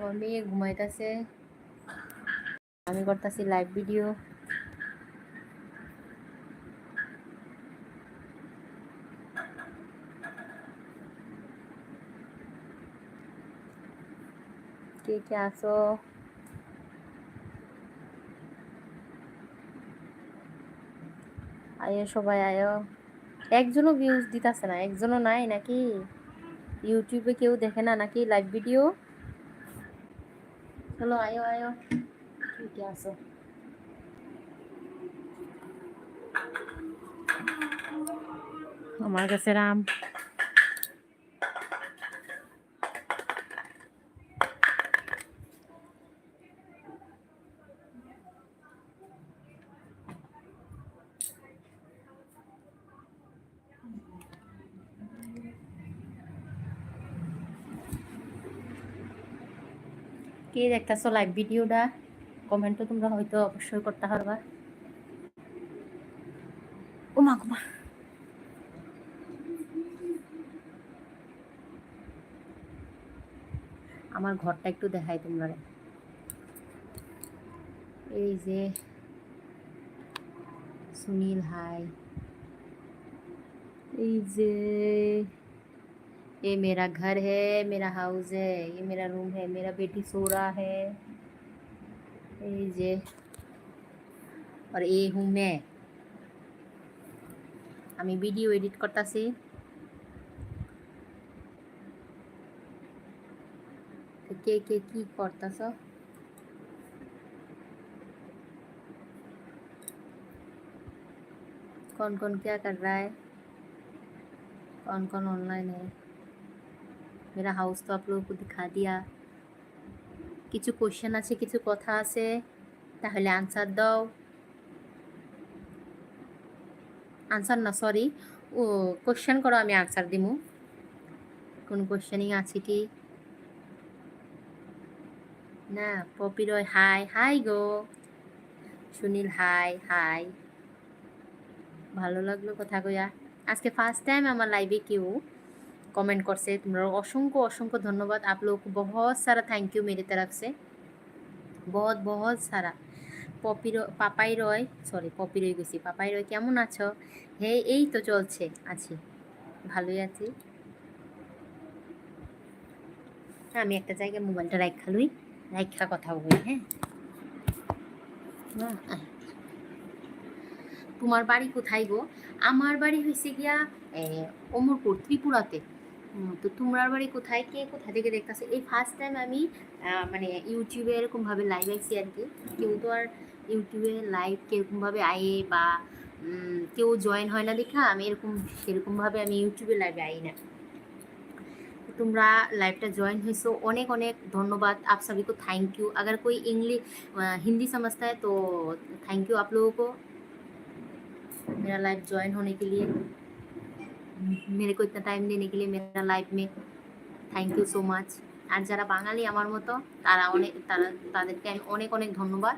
আমার মেয়ে ঘুমাইতেছে। আমি করতেছি লাইভ ভিডিও কে কে আসো আয়ো সবাই আয়ো। একজনও ভিউজ দিতেছে না, একজনও নাই নাকি? ইউটিউবে কেউ দেখে না নাকি লাইভ ভিডিও চলো আয়ো আয়ো ঠিক আছে আমার কাছে কে দেখতেছো? লাইভ ভিডিওটা? কমেন্টও তোমরা হয়তো অবশ্যই করতে পারবা। ওমা গোমা আমার ঘরটা একটু দেখাই তোমরা। এই যে সুনীল হাই। এই যে ये मेरा घर है मेरा हाउस है ये मेरा रूम है मेरा बेटी सो रहा है ये जे और ये हूँ मैं আমি ভিডিও এডিট করতেছি কে কে কি করতেছ कौन कौन क्या कर रहा है कौन कौन ऑनलाइन है मेरा हाउस तो आप लोगों को दिखा दिया কিছু কোশ্চেন আছে কিছু কথা আছে তাহলে আনসার দাও আনসার না সরি ও কোশ্চেন করো আমি আনসার দিমু কোন কোশ্চেনিং আছে কি না পপি রয় হাই হাই গো সুনীল হাই হাই ভালো লাগলো কথা কইয়া আজকে ফার্স্ট টাইম আমার লাইভে কেউ কমেন্ট করছে। তোমার অসংখ্য অসংখ্য ধন্যবাদ। আপলোক লোক সারা থ্যাংক ইউ মেরে তরফ সে বহুত সারা। Poppy Papai Roy sorry poppy Roy গেছি। পাপাই রয়, কেমন আছো? হে, এই তো চলছে, আছি। ভালোই আছি। আমি একটা জায়গায় মোবাইলটা রাখা লই রাখা কথা বলি হ্যাঁ? তোমার বাড়ি কোথায় গো? আমার বাড়ি হয়েছে গিয়া অমরপুর, ত্রিপুরাতে। তো তোমরা বাড়ি কোথায়? কে কোথা থেকে দেখতেছে? এই ফার্স্ট টাইম আমি মানে ইউটিউবে এরকমভাবে লাইভ আসছি আর কি। কেউ তো আর ইউটিউবে লাইভ কীরকমভাবে আয়ে বা কেউ জয়েন হয় না দেখা, আমি এরকম সেরকমভাবে আমি ইউটিউবে লাইভে আই না। তোমরা লাইভটা জয়েন হয়েছো, অনেক অনেক ধন্যবাদ। আপ सभी থ্যাংক ইউ यू अगर ইংলিশ হিন্দি हिंदी তো thank you thank you live join को मेरा লিয়ে। मेरे को इतना टाइम देने के लिए मेरा लाइफ में থ্যাংক ইউ সো মাচ আর যারা বাঙালি আমার মতো তারা অনেক তারা তাদেরকে আমি অনেক অনেক ধন্যবাদ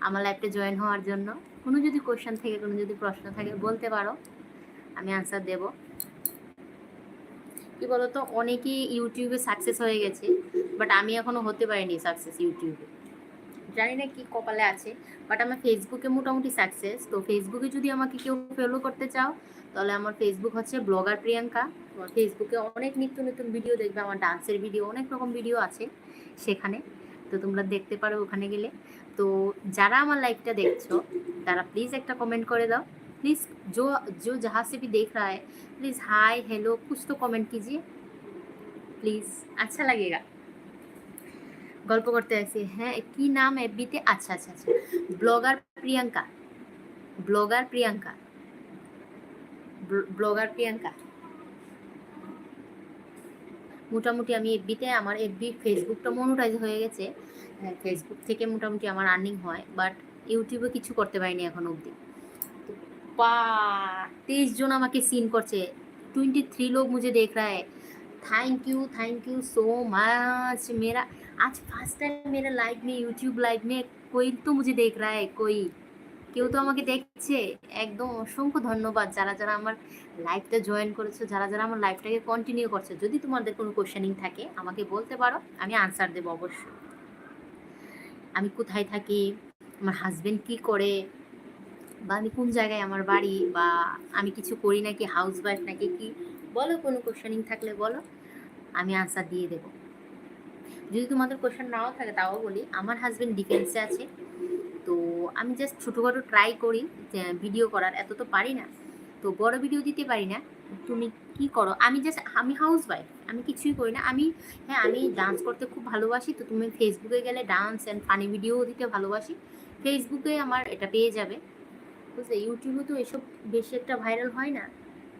আমার লাইফে জয়েন হওয়ার জন্য কোনো যদি কোশ্চেন থেকে কোনো যদি প্রশ্ন থাকে বলতে পারো আমি আনসার দেব কি বলতো অনেকেই ইউটিউবে সাকসেস হয়ে গেছে বাট আমি এখনো হতে পারিনি সাকসেস ইউটিউবে জানি না কি কপালে আছে বাট আমার ফেসবুকে মোটামুটি সাকসেস তো ফেসবুকে যদি আমাকে কেউ ফলো করতে চাও তাহলে আমার ফেসবুক হচ্ছে ব্লগার প্রিয়াঙ্কা আমার ফেসবুকে অনেক নিত্য নতুন ভিডিও দেখবে আমার ডান্সের ভিডিও অনেক রকম ভিডিও আছে সেখানে তো তোমরা দেখতে পারো ওখানে গেলে তো যারা আমার লাইভটা দেখছো তারা প্লিজ একটা কমেন্ট করে দাও प्लीज़ जो जो जहाँ से भी देख रहा है प्लीज़ हाय हेलो कुछ तो कमेंट कीजिए प्लीज़ अच्छा लगेगा গল্প করতে আসি হ্যাঁ কি নাম এফবিতে আচ্ছা আচ্ছা আচ্ছা blogger Priyanka blogger Priyanka blogger Priyanka মোটামুটি আমি এফবিতে আমার এফবি ফেসবুকটা মনোটাইজ হয়ে গেছে হ্যাঁ, ফেসবুক থেকে মোটামুটি আমার আর্নিং হয় বাট ইউটিউবে কিছু করতে পারিনি এখন অবধি তো পা তেইশ জন আমাকে সিন করছে ट्वेंटी थ्री लोग मुझे देख रहा है thank you thank you so much मेरा आज फर्स्ट टाइम मेरा लाइव में यूट्यूब लाइव में कोई तो मुझे देख रहा है कोई কেউ তো আমাকে দেখছে একদম অসংখ্য ধন্যবাদ যারা যারা আমার লাইভটা জয়েন করেছো যারা যারা আমার লাইভটাকে কন্টিনিউ করছে যদি তোমাদের কোনো কোশ্চেনিং থাকে আমাকে বলতে পারো আমি আনসার দেবো অবশ্যই আমি কোথায় থাকি আমার হাজবেন্ড কি করে বা আমি কোন জায়গায় আমার বাড়ি বা আমি কিছু করি নাকি হাউস ওয়াইফ নাকি কি বলো কোনো কোশ্চেনিং থাকলে বলো আমি আনসার দিয়ে দেবো যদি তোমাদের কোশ্চেন নাও থাকে, তাও বলি। আমার হাজবেন্ড ডিফেন্সে আছে। তো আমি জাস্ট ছোটোখাটো ট্রাই করি ভিডিও করার। এত তো পারি না। তো বড় ভিডিও দিতে পারি না। তুমি কি করো? আমি জাস্ট আমি হাউস ওয়াইফ আমি কিছুই করি না। আমি হ্যাঁ আমি ডান্স করতে খুব ভালোবাসি। তো তুমি ফেসবুকে গেলে ডান্স অ্যান্ড ফানি ভিডিও দিতে ভালোবাসি। ফেসবুকে আমার এটা পেয়ে যাবে। বুঝলে? ইউটিউবে তো এসব বেশি একটা ভাইরাল হয় না।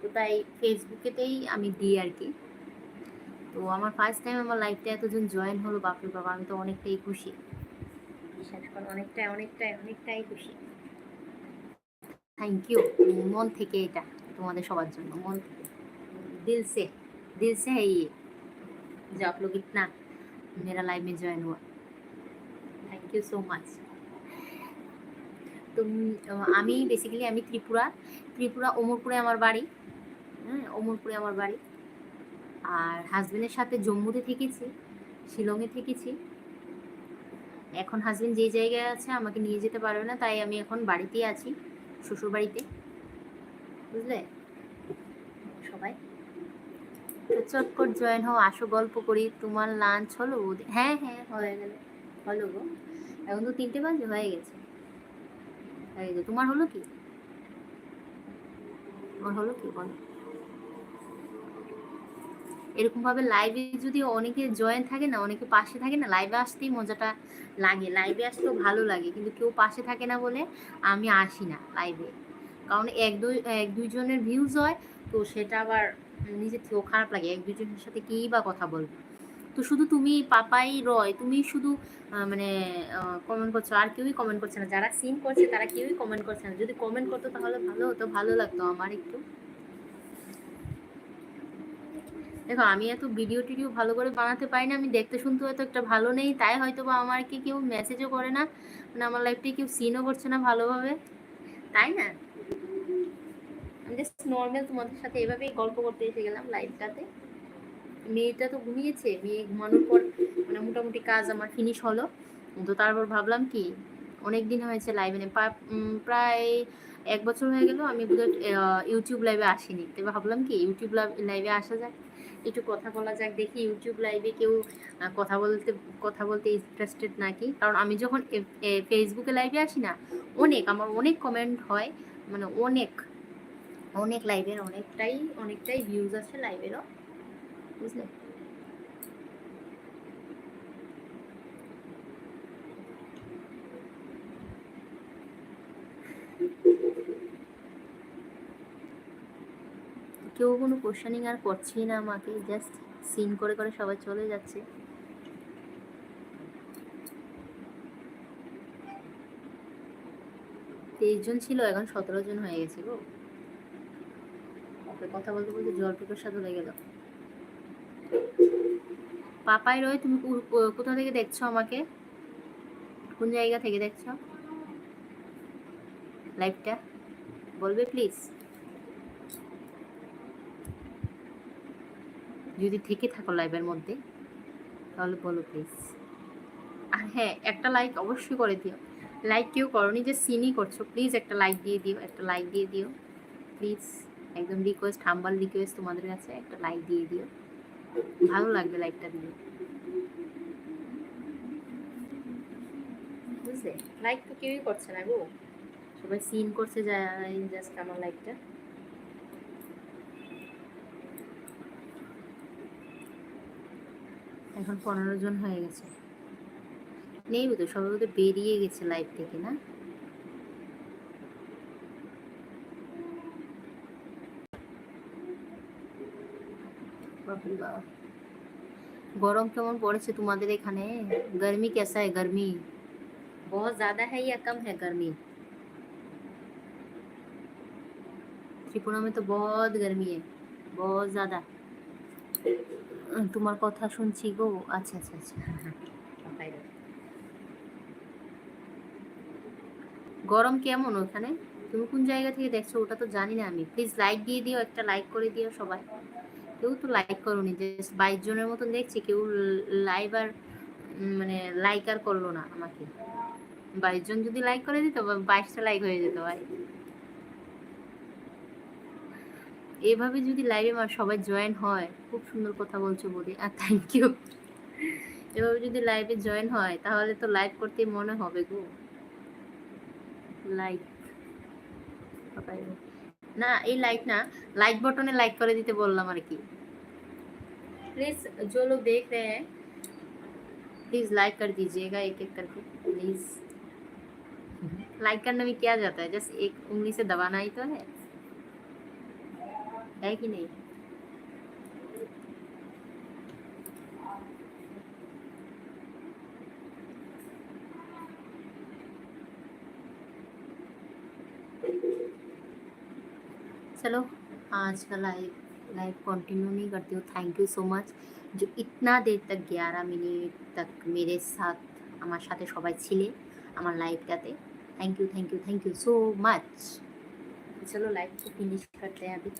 তো তাই ফেসবুকেতেই আমি দিই আর কি। তো আমার ফার্স্ট টাইম আমার লাইফটা এতজন জয়েন হলো বাপরে বাবা আমি তো অনেকটাই খুশি বিশ্বাস করো অনেকটাই অনেকটাই অনেকটাই খুশি থ্যাংক ইউ মন থেকে এটা তোমাদের সবার জন্য মন থেকে दिल से दिल से है ये जो आप लोग इतना मेरा लाइफ में ज्वाइन हुआ থ্যাংক ইউ সো মাচ তো উম, আমি বেসিক্যালি আমি ত্রিপুরা ত্রিপুরা ওমরপুরে আমার বাড়ি হ্যাঁ ওমরপুরে আমার বাড়ি আর হাজবেন্ডের সাথে জম্মুতে থেকেছি, শিলংয়ে থেকেছি। এখন হাজবেন্ড যে জায়গায় আছে আমাকে নিয়ে যেতে পারবে না, তাই আমি এখন বাড়িতেই আছি শ্বশুর বাড়িতে বুঝলে? সবাই? তো চটকট জয়েন হও, আসো, গল্প করি। তোমার লাঞ্চ হলো? হ্যাঁ হ্যাঁ হয়ে গেল। হলো গো। এখন তো তিনটে বাজে, হয়ে গেছে। তোমার হলো কি? তোমার হলো কি? বলো। এরকম ভাবে লাইভে যদি অনেকে জয়েন থাকে না, অনেকে পাশে থাকে না লাইভে আসতেই মজাটা লাগে। লাইভে আসতেও ভালো লাগে, কিন্তু কেউ পাশে থাকে না বলে আমি আসি না লাইভে কারণ এক দুই, এক দুইজনের ভিউজ হয়, তো সেটা আবার নিজের থেকেও খারাপ লাগে। এক দুইজনের সাথে কেই বা কথা বলবে? তো শুধু তুমি পাপাই রয়, তুমি শুধু মানে কমেন্ট করছ, আর কেউই কমেন্ট করছে না। যারা সিন করছে, তারা কেউই কমেন্ট করছে না। যদি কমেন্ট করতো তাহলে ভালো হতো, ভালো লাগতো আমার একটু। দেখো, আমি এত ভিডিও টিডিও ভালো করে বানাতে পারি না, আমি দেখতে শুনতে হয়তো একটা ভালো নেই, তাই হয়তো বা আমাকে কেউ মেসেজও করে না মানে আমার লাইফটা কেউ সিনও করছে না ভালোভাবে, তাই না? আমি জাস্ট নর্মাল তোমাদের সাথে এভাবেই গল্প করতে এসে গেলাম লাইভটাতে মেয়েটা তো ঘুমিয়েছে, মেয়ে ঘুমানোর পর মানে মোটামুটি কাজ আমার ফিনিশ হলো, তো তারপর ভাবলাম কি অনেক দিন হয়েছে লাইভে প্রায় এক বছর হয়ে গেল আমি ইউটিউব লাইভে আসিনি, তো ভাবলাম কি ইউটিউব লাইভে আসা যাক। একটু কথা বলা যাক, দেখি ইউটিউব লাইভে কেউ কথা বলতে কথা বলতে ইন্টারেস্টেড নাকি? কারণ আমি যখন ফেসবুকে লাইভে আসি না, অনেক, আমার অনেক কমেন্ট হয় মানে অনেক অনেক লাইভের অনেকটাই অনেকটাই ভিউজ আছে লাইভেরও বুঝলে? কেউ কোনো কোশ্চেনিং আর করছেই না আমাকে জাস্ট সিন করে করে সবাই চলে যাচ্ছে। তেইশ জন ছিল, এখন সতেরো জন হয়ে গেছে গো। ওকে কথা বলতে বলতে জল পেটোর সাথে হয়ে গেল। পাপাই রয়, তুমি কোথা থেকে দেখছ আমাকে? কোন জায়গা থেকে দেখছ? লাইভটা বলবে প্লিজ যদি থেকে থাকো লাইভের মধ্যে, তাহলে বলো প্লিজ আর হ্যাঁ একটা লাইক অবশ্যই করে দিও। লাইক কেউ করনি যে সিনই করছ প্লিজ একটা লাইক দিয়ে দিও, একটা লাইক দিয়ে দিও। প্লিজ একদম রিকোয়েস্ট হাম্বাল রিকোয়েস্ট তোমাদের কাছে, একটা লাইক দিয়ে দিও। ভালো লাগবে লাইকটা দিলে। বুঝলে? লাইক তো কেউই করছে না গো। সবাই সিন করছে জাস্ট আমার লাইকটা এখন পনেরো জন হয়ে গেছে নেই তো সবাই বোধহয় বেরিয়ে গেছে লাইভ থেকে না বাপরে বাবা। গরম কেমন পড়েছে তোমাদের এখানে गर्मी कैसा है गर्मी बहुत ज्यादा है या कम है गर्मी त्रिपुरा में तो बहुत गर्मी है बहुत ज्यादा তোমার কথা শুনছি গো। আচ্ছা আচ্ছা আচ্ছা। গরম কেমন ওখানে? তুমি কোন জায়গা থেকে দেখছ? ওটা তো জানি না আমি। প্লিজ লাইক দিয়ে দিও, একটা লাইক করে দিও সবাই। কেউ তো লাইক করোনি যে বাইশ জনের মতন দেখছি। কেউ লাইভ আর মানে লাইক আর করল না আমাকে। বাইশ জন যদি লাইক করে দিত বাইশটা লাইক হয়ে যেত, ভাই। এভাবে যদি লাইভে সবাই জয়েন হয় খুব সুন্দর কথা বলছো বলি আর থ্যাংক ইউ এভাবে যদি লাইভে জয়েন হয় তাহলে তো লাইভ করতে মনে হবে গো লাইক না এই লাইক না লাইক बटने লাইক করে দিতে বললাম আর কি प्लीज जो लोग देख रहे हैं प्लीज लाइक कर दीजिएगा एक एक करके प्लीज लाइक करने में क्या जाता है जस्ट एक उंगली से दबाना ही तो है है कि नहीं चलो आज का लाइव लाइव कंटिन्यू नहीं करती हूँ थैंक यू सो मच जो इतना देर तक 11 मिनट तक मेरे साथ আমার সাথে সবাই ছিলে আমার লাইভটাতে thank you thank you thank you so much चलो लाइव को फिनिश करते हैं अभी